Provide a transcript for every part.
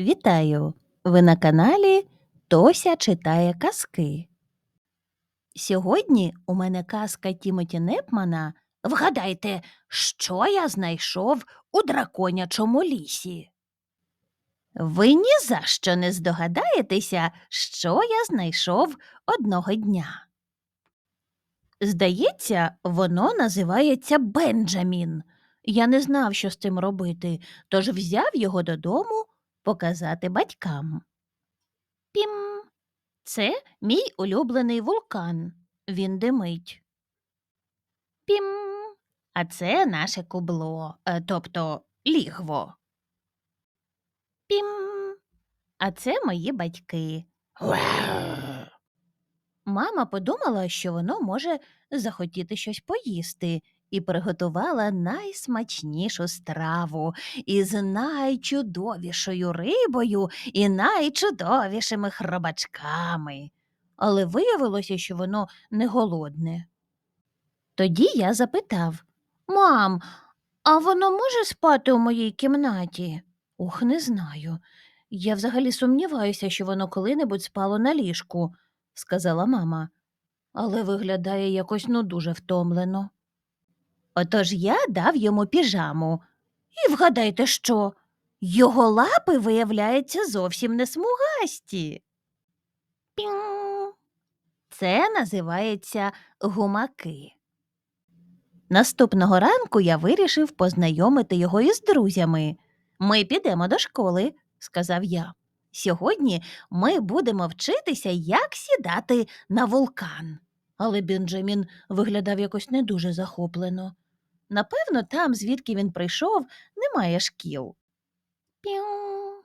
Вітаю! Ви на каналі Тося читає казки. Сьогодні у мене казка Тімоті Непмана Вгадайте, що я знайшов у драконячому лісі. Ви ні за що не здогадаєтеся, що я знайшов одного дня. Здається, воно називається Бенджамін. Я не знав, що з цим робити, тож взяв його додому показати батькам. Пім. Це мій улюблений вулкан. Він димить. Пім. А це наше кубло, е, тобто лігво. Пім. А це мої батьки. Мама подумала, що воно може захотіти щось поїсти, і приготувала найсмачнішу страву із найчудовішою рибою і найчудовішими хробачками. Але виявилося, що воно не голодне. Тоді я запитав Мам, а воно може спати у моїй кімнаті? Ох, не знаю. Я взагалі сумніваюся, що воно коли-небудь спало на ліжку, сказала мама, але виглядає якось ну дуже втомлено. Отож я дав йому піжаму. І вгадайте що? Його лапи, виявляється, зовсім не смугасті. Пінь. Це називається гумаки. Наступного ранку я вирішив познайомити його із друзями. Ми підемо до школи, сказав я. Сьогодні ми будемо вчитися, як сідати на вулкан. Але Бенджамін виглядав якось не дуже захоплено. Напевно, там, звідки він прийшов, немає шкіл. Піу.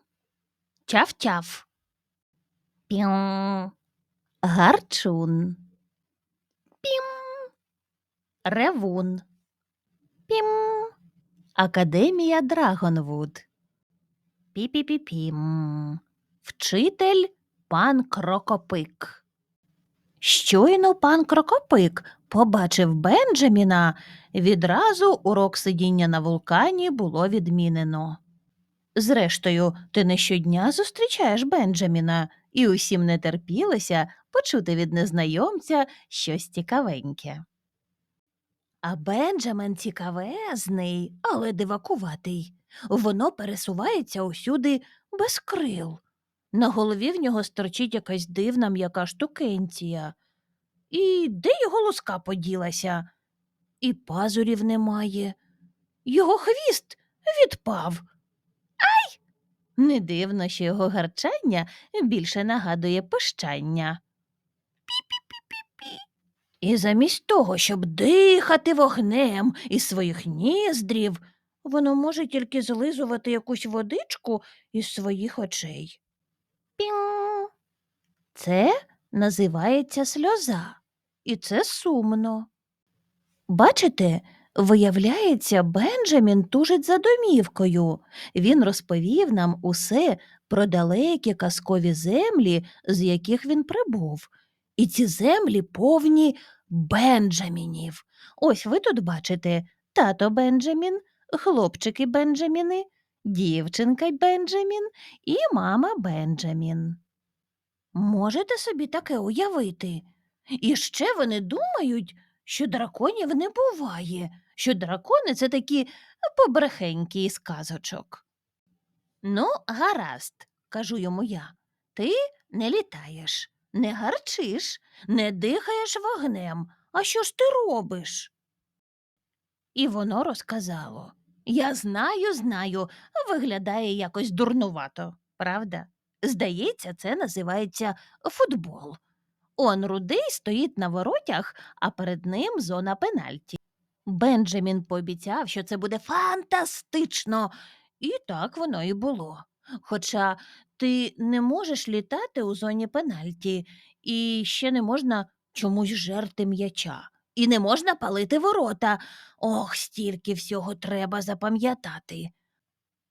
Чав-чав. Піу. Гарчун. Пім. Ревун. Пім. Академія Драгонвуд. Пі-пі-пі-пім. Вчитель пан Крокопик. Щойно пан Крокопик побачив Бенджаміна, відразу урок сидіння на вулкані було відмінено. Зрештою, ти не щодня зустрічаєш Бенджаміна, і усім не терпілося почути від незнайомця щось цікавеньке. А Бенджамен цікавезний, але дивакуватий. Воно пересувається усюди без крил. На голові в нього сторчить якась дивна м'яка штукенція. І де його луска поділася? І пазурів немає. Його хвіст відпав. Ай! Не дивно, що його гарчання більше нагадує пищання. Пі-пі-пі-пі-пі. І замість того, щоб дихати вогнем із своїх ніздрів, воно може тільки злизувати якусь водичку із своїх очей. Пінь. Це називається сльоза, і це сумно. Бачите, виявляється, Бенджамін тужить за домівкою. Він розповів нам усе про далекі казкові землі, з яких він прибув. І ці землі повні Бенджамінів. Ось ви тут бачите тато Бенджамін, хлопчики Бенджаміни, дівчинка Бенджамін і мама Бенджамін. Можете собі таке уявити? І ще вони думають, що драконів не буває, що дракони це такі побрехенькі із казочок. Ну, гаразд, кажу йому я, ти не літаєш, не гарчиш, не дихаєш вогнем. А що ж ти робиш? І воно розказало. Я знаю, знаю, виглядає якось дурнувато, правда? Здається, це називається футбол. Он рудий стоїть на воротях, а перед ним зона пенальті. Бенджамін пообіцяв, що це буде фантастично, і так воно і було. Хоча ти не можеш літати у зоні пенальті, і ще не можна чомусь жерти м'яча, і не можна палити ворота. Ох, стільки всього треба запам'ятати.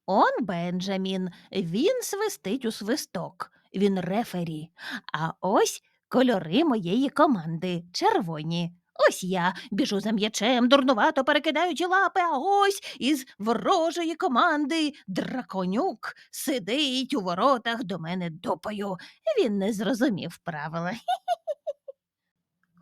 Он Бенджамін, він свистить у свисток, він рефері. А ось кольори моєї команди червоні. Ось я біжу за м'ячем, дурнувато перекидаючи лапи, а ось із ворожої команди драконюк сидить у воротах до мене допою. Він не зрозумів правила.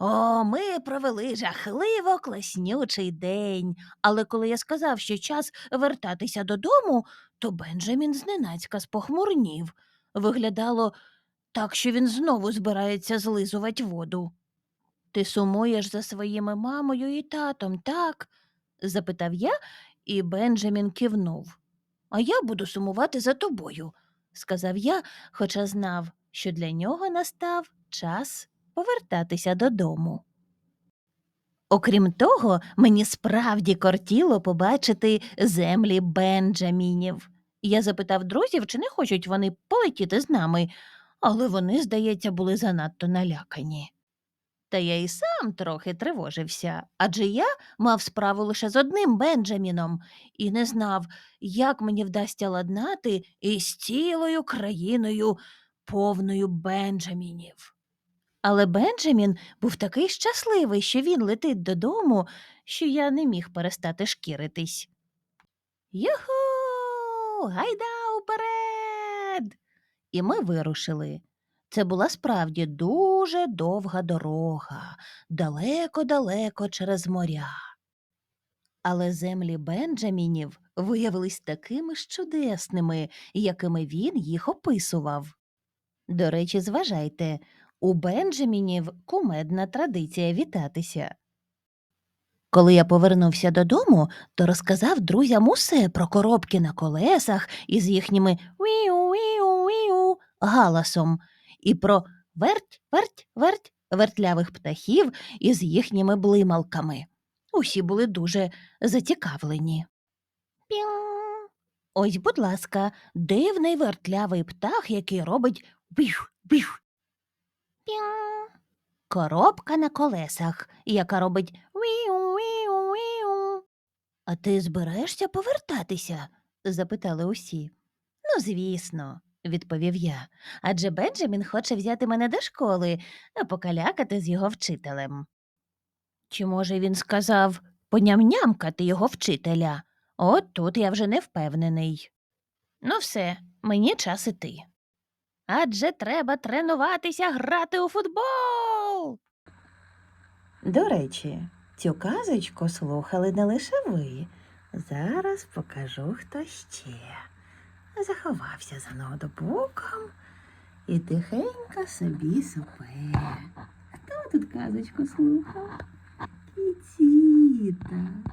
О, ми провели жахливо класнючий день. Але коли я сказав, що час вертатися додому, то Бенджамін зненацька спохмурнів. Виглядало так, що він знову збирається злизувати воду. Ти сумуєш за своїми мамою і татом, так? запитав я, і Бенджамін кивнув. А я буду сумувати за тобою, сказав я, хоча знав, що для нього настав час повертатися додому. Окрім того, мені справді кортіло побачити землі Бенджамінів. Я запитав друзів, чи не хочуть вони полетіти з нами, але вони, здається, були занадто налякані. Та я і сам трохи тривожився, адже я мав справу лише з одним Бенджаміном і не знав, як мені вдасться ладнати із цілою країною повною Бенджамінів. Але Бенджамін був такий щасливий, що він летить додому, що я не міг перестати шкіритись. Юху! Гайда уперед! І ми вирушили. Це була справді дуже довга дорога, далеко-далеко через моря. Але землі Бенджамінів виявились такими ж чудесними, якими він їх описував. До речі, зважайте, у Бенджамінів кумедна традиція вітатися. Коли я повернувся додому, то розказав друзям усе про коробки на колесах із їхніми віу-віу-віу галасом і про верть, верть, верть вертлявих птахів із їхніми блималками. Усі були дуже зацікавлені. Піу. Ось, будь ласка, дивний вертлявий птах, який робить біх, біх. Піу. Коробка на колесах, яка робить віу, віу, віу. А ти збираєшся повертатися? запитали усі. Ну, звісно, відповів я. Адже Бенджамін хоче взяти мене до школи, а покалякати з його вчителем. Чи, може, він сказав понямнямкати його вчителя? От тут я вже не впевнений. Ну, все, мені час іти. Адже треба тренуватися грати у футбол. До речі, цю казочку слухали не лише ви. Зараз покажу, хто ще. Заховався за ноутбуком і тихенько собі сопе. Хто тут казочку слухав? Кіціта.